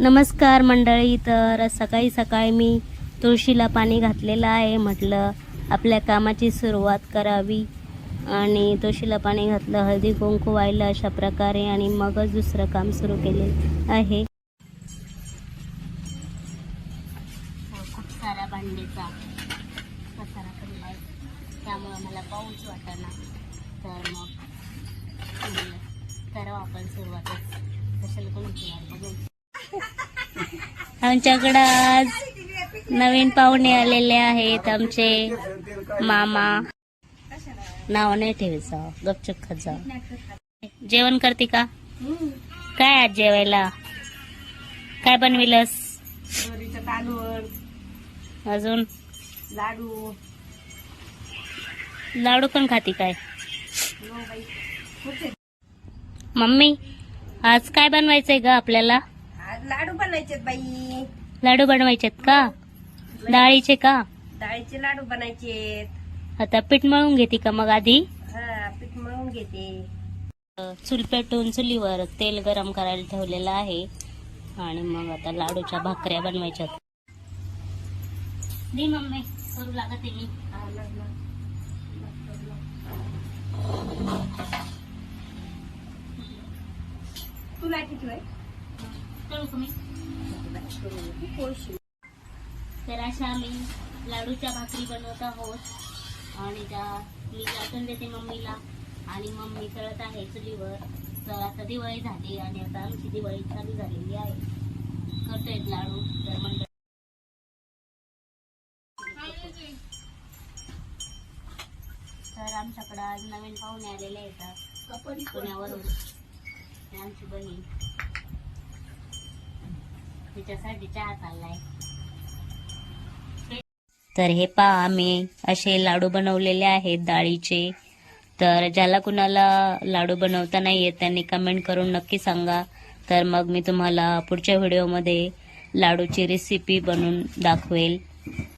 नमस्कार मंडळी तर सकाळी सकाळी मी तुळशीला पाणी घातलेलं आहे म्हटलं आपल्या कामाची सुरुवात करावी. आणि तुळशीला पाणी घातलं हळदी कुंकू व्हायला अशा प्रकारे आणि मगच दुसरं काम सुरू केले आहे. खूप सारा पसारा पडला आहे. त्यामुळं मला पाऊस वाटेना तर मग करावं आपण सुरुवातच. कशाला बघून आमच्याकडं आज नवीन पाहुणे आलेले आहेत आमचे मामा. नाव नाही ठेवायचं गपचुप खाजा जेवण करते का? काय आज जेवायला? काय बनविलस? अजून? लाडू लाडू पण खाती काय? मम्मी आज काय बनवायचंय ग आपल्याला? लाडू बनायचे बाई. लाडू बनवायचेत का? डाळीचे का? डाळीचे लाडू बनायचे आता पीठ मळून घेते का मग आधी? हा पीठ मळून घेते. चूल पेटून चुलीवर तेल गरम करायला ठेवलेलं आहे. आणि मग आता लाडूच्या भाकऱ्या बनवायच्या. दे मम्मी करू लागत मी. हा. तुला किती आहे करू का मी? तर अशा आम्ही लाडूच्या भाकरी बनवत आहोत. आणि त्या मी लाटून देते मम्मीला. आणि मम्मी तळत आहे चुलीवर. तर आता दिवाळी झाली आणि आता आमची दिवाळी चालू झालेली आहे. करतोय लाडू. तर मंडळ तर आमच्याकडं आज नवीन पाहुणे आलेले आहेत. पुण्यावरून. आमची बहीण. तिच्यासाठी चहा चाललाय. तर हे पहा आम्ही असे लाडू बनवलेले आहेत डाळीचे. तर ज्याला कुणाला लाडू बनवता नाही येत त्यांनी कमेंट करून नक्की सांगा. तर मग मी तुम्हाला पुढच्या व्हिडिओमध्ये लाडूची रेसिपी बनवून दाखवेल.